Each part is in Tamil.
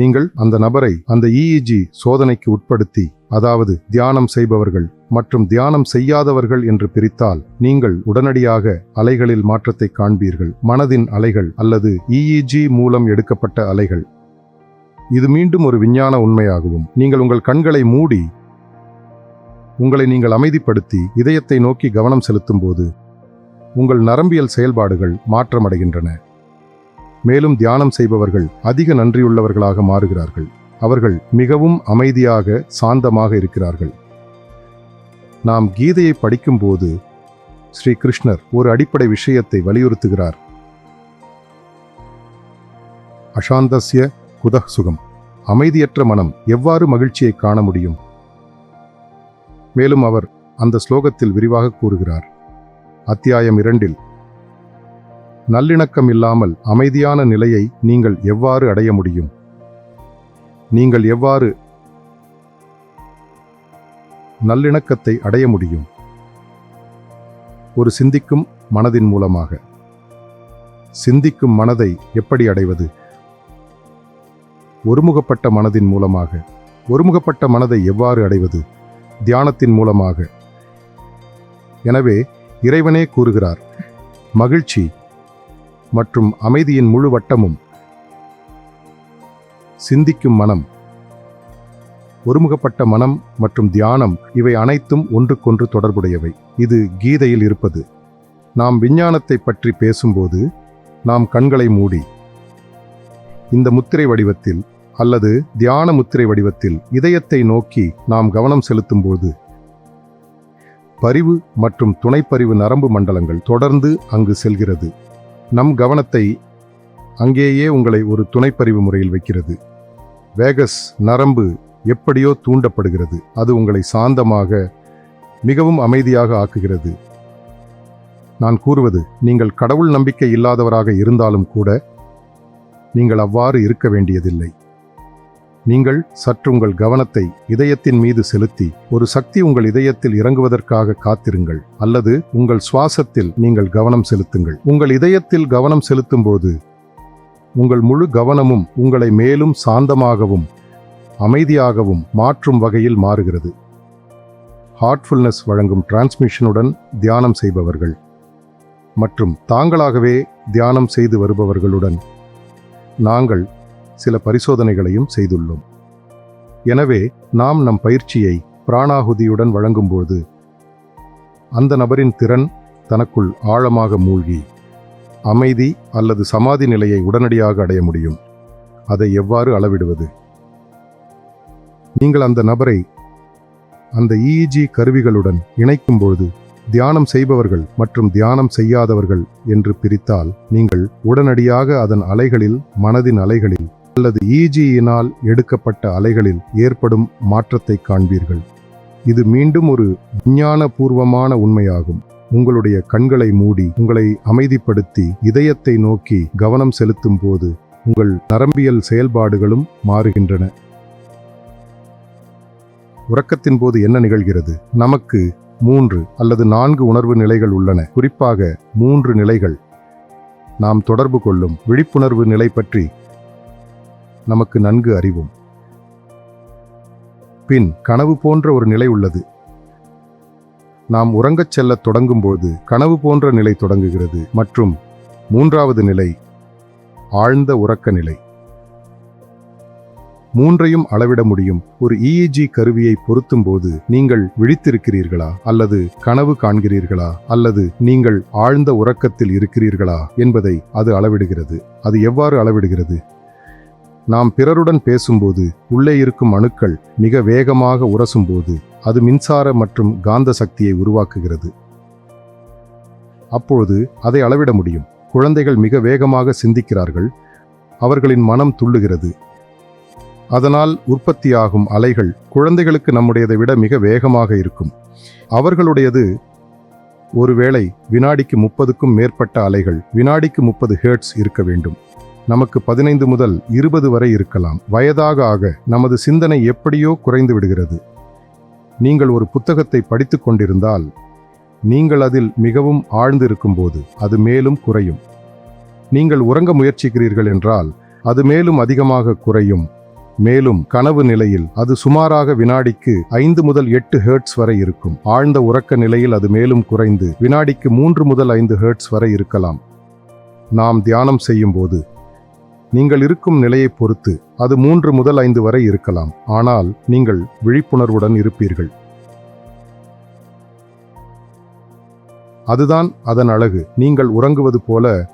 நீங்கள் அந்த நபரை அந்த இஇஜி சோதனைக்கு உட்படுத்தி அதாவது தியானம் செய்பவர்கள் மற்றும் தியானம் செய்யாதவர்கள் என்று பிரித்தால் நீங்கள் உடனடியாக அலைகளில் மாற்றத்தை காண்பீர்கள். மனதின் அலைகள் அல்லது இஇஜி மூலம் எடுக்கப்பட்ட அலைகள். இது மீண்டும் ஒரு விஞ்ஞான உண்மையாகவும் நீங்கள் உங்கள் கண்களை மூடி உங்களை நீங்கள் அமைதிப்படுத்தி இதயத்தை நோக்கி கவனம் செலுத்தும்போது உங்கள் நரம்பியல் செயல்பாடுகள் மாற்றமடைகின்றன. மேலும் தியானம் செய்பவர்கள் அதிக நன்றியுள்ளவர்களாக மாறுகிறார்கள். அவர்கள் மிகவும் அமைதியாக சாந்தமாக இருக்கிறார்கள். நாம் கீதையை படிக்கும்போது ஸ்ரீ கிருஷ்ணர் ஒரு அடிப்படை விஷயத்தை வலியுறுத்துகிறார். அசாந்தஸ்ய குதக் சுகம். அமைதியற்ற மனம் எவ்வாறு மகிழ்ச்சியை காண முடியும்? மேலும் அவர் அந்த ஸ்லோகத்தில் விரிவாக கூறுகிறார். அத்தியாயம் இரண்டில் நல்லிணக்கம் இல்லாமல் அமைதியான நிலையை நீங்கள் எவ்வாறு அடைய முடியும்? நீங்கள் எவ்வாறு நல்லிணக்கத்தை அடைய முடியும்? ஒரு சிந்திக்கும் மனதின் மூலமாக. சிந்திக்கும் மனதை எப்படி அடைவது? ஒருமுகப்பட்ட மனதின் மூலமாக. ஒருமுகப்பட்ட மனதை எவ்வாறு அடைவது? தியானத்தின் மூலமாக. எனவே இறைவனே கூறுகிறார் மகிழ்ச்சி மற்றும் அமைதியின் முழு வட்டமும் சிந்திக்கும் மனம் ஒருமுகப்பட்ட மனம் மற்றும் தியானம் இவை அனைத்தும் ஒன்றுக்கொன்று தொடர்புடையவை. இது கீதையில் இருப்பது. நாம் விஞ்ஞானத்தை பற்றி பேசும்போது நாம் கண்களை மூடி இந்த முத்திரை வடிவத்தில் அல்லது தியான முத்திரை வடிவத்தில் இதயத்தை நோக்கி நாம் கவனம் செலுத்தும்போது பரிவு மற்றும் துணைப்பரிவு நரம்பு மண்டலங்கள் தொடர்ந்து அங்கு செல்கிறது. நம் கவனத்தை அங்கேயே உங்களை ஒரு துணைப்பறிவு முறையில் வைக்கிறது. வேகஸ் நரம்பு எப்படியோ தூண்டப்படுகிறது. அது உங்களை சாந்தமாக மிகவும் அமைதியாக ஆக்குகிறது. நான் கூறுவது நீங்கள் கடவுள் நம்பிக்கை இல்லாதவராக இருந்தாலும் கூட நீங்கள் அவ்வாறு இருக்க வேண்டியதில்லை. நீங்கள் சற்று உங்கள் கவனத்தை இதயத்தின் மீது செலுத்தி ஒரு சக்தி உங்கள் இதயத்தில் இறங்குவதற்காக காத்திருங்கள் அல்லது உங்கள் சுவாசத்தில் நீங்கள் கவனம் செலுத்துங்கள். உங்கள் இதயத்தில் கவனம் செலுத்தும்போது உங்கள் முழு கவனமும் உங்களை மேலும் சாந்தமாகவும் அமைதியாகவும் மாற்றும் வகையில் மாறுகிறது. ஹார்ட்ஃபுல்னஸ் வழங்கும் டிரான்ஸ்மிஷனுடன் தியானம் செய்பவர்கள் மற்றும் தாங்களாகவே தியானம் செய்து வருபவர்களுடன் நாங்கள் சில பரிசோதனைகளையும் செய்துள்ளோம். எனவே நாம் நம் பயிற்சியை பிராணாகுதியுடன் வழங்கும்போது அந்த நபரின் திறன் தனக்குள் ஆழமாக மூழ்கி அமைதி அல்லது சமாதி நிலையை உடனடியாக அடைய முடியும். அதை எவ்வாறு அளவிடுவது? நீங்கள் அந்த நபரை அந்த இஇஜி கருவிகளுடன் இணைக்கும்போது தியானம் செய்பவர்கள் மற்றும் தியானம் செய்யாதவர்கள் என்று பிரித்தால் நீங்கள் உடனடியாக அதன் அலைகளில் மனதின் அலைகளில் அல்லது ஈஜியினால் எடுக்கப்பட்ட அலைகளில் ஏற்படும் மாற்றத்தை காண்பீர்கள். இது மீண்டும் ஒரு விஞ்ஞானபூர்வமான உண்மையாகும். உங்களுடைய கண்களை மூடி உங்களை அமைதிப்படுத்தி இதயத்தை நோக்கி கவனம் செலுத்தும் போது உங்கள் நரம்பியல் செயல்பாடுகளும் மாறுகின்றன. உறக்கத்தின் போது என்ன நிகழ்கிறது? நமக்கு மூன்று அல்லது நான்கு உணர்வு நிலைகள் உள்ளன. குறிப்பாக மூன்று நிலைகள். நாம் தொடர்பு கொள்ளும் விழிப்புணர்வு நிலை பற்றி நமக்கு நன்கு அறிவோம். பின் கனவு போன்ற ஒரு நிலை உள்ளது. நாம் உறங்கச் செல்லத் தொடங்கும்போது கனவு போன்ற நிலை தொடங்குகிறது. மற்றும் மூன்றாவது நிலை ஆழ்ந்த உறக்க நிலை. மூன்றையும் அளவிட முடியும். ஒரு இஇஜி கருவியை பொருத்தும்போது நீங்கள் விழித்திருக்கிறீர்களா? அல்லது கனவு காண்கிறீர்களா? அல்லது நீங்கள் ஆழ்ந்த உறக்கத்தில் இருக்கிறீர்களா? என்பதை அது அளவிடுகிறது. அது எவ்வாறு அளவிடுகிறது? நாம் பிறருடன் பேசும்போது உள்ளே இருக்கும் அணுக்கள் மிக வேகமாக உரசும்போது அது மின்சார மற்றும் காந்த சக்தியை உருவாக்குகிறது. அப்பொழுது அதை அளவிட முடியும். குழந்தைகள் மிக வேகமாக சிந்திக்கிறார்கள். அவர்களின் மனம் துள்ளுகிறது. அதனால் உற்பத்தியாகும் அலைகள் குழந்தைகளுக்கு நம்முடையதை விட மிக வேகமாக இருக்கும். அவர்களுடையது ஒருவேளை வினாடிக்கு முப்பதுக்கும் மேற்பட்ட அலைகள் வினாடிக்கு முப்பது ஹேர்ட்ஸ் இருக்க வேண்டும். நமக்கு பதினைந்து முதல் இருபது வரை இருக்கலாம். வயதாக ஆக நமது சிந்தனை எப்படியோ குறைந்து விடுகிறது. நீங்கள் ஒரு புத்தகத்தை படித்து கொண்டிருந்தால் நீங்கள் அதில் மிகவும் ஆழ்ந்து இருக்கும்போது அது மேலும் குறையும். நீங்கள் உறங்க முயற்சிக்கிறீர்கள் என்றால் அது மேலும் அதிகமாக குறையும். மேலும் கனவு நிலையில் அது சுமாராக வினாடிக்கு ஐந்து முதல் எட்டு ஹெர்ட்ஸ் வரை இருக்கும். ஆழ்ந்த உறக்க நிலையில் அது மேலும் குறைந்து வினாடிக்கு மூன்று முதல் ஐந்து ஹெர்ட்ஸ் வரை இருக்கலாம். நாம் தியானம் செய்யும் போது நீங்கள் இருக்கும் நிலையைப் பொறுத்து அது மூன்று முதல் ஐந்து வரை இருக்கலாம். ஆனால் நீங்கள் விழிப்புணர்வுடன் இருப்பீர்கள். அதுதான் அதன் அழகு. நீங்கள் உறங்குவது போல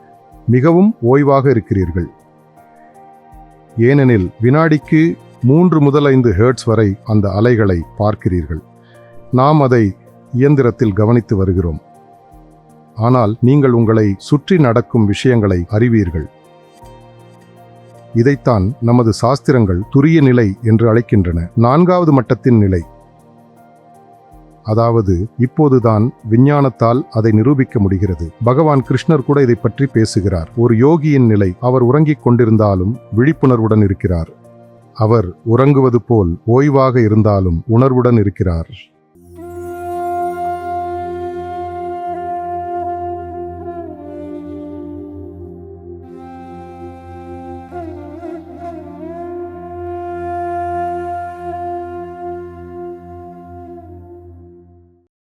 மிகவும் ஓய்வாக இருக்கிறீர்கள். ஏனெனில் வினாடிக்கு மூன்று முதல் ஐந்து ஹெர்ட்ஸ் வரை அந்த அலைகளை பார்க்கிறீர்கள். நாம் அதை இயந்திரத்தில் கவனித்து வருகிறோம். ஆனால் நீங்கள் உங்களை சுற்றி நடக்கும் விஷயங்களை அறிவீர்கள். இதைத்தான் நமது சாஸ்திரங்கள் துரிய நிலை என்று அழைக்கின்றன. நான்காவது மட்டத்தின் நிலை. அதாவது இப்போதுதான் விஞ்ஞானத்தால் அதை நிரூபிக்க முடிகிறது. பகவான் கிருஷ்ணர் கூட இதை பற்றி பேசுகிறார். ஒரு யோகியின் நிலை அவர் உறங்கிக் கொண்டிருந்தாலும் விழிப்புணர்வுடன் இருக்கிறார். அவர் உறங்குவது போல் ஓய்வாக இருந்தாலும் உணர்வுடன் இருக்கிறார்.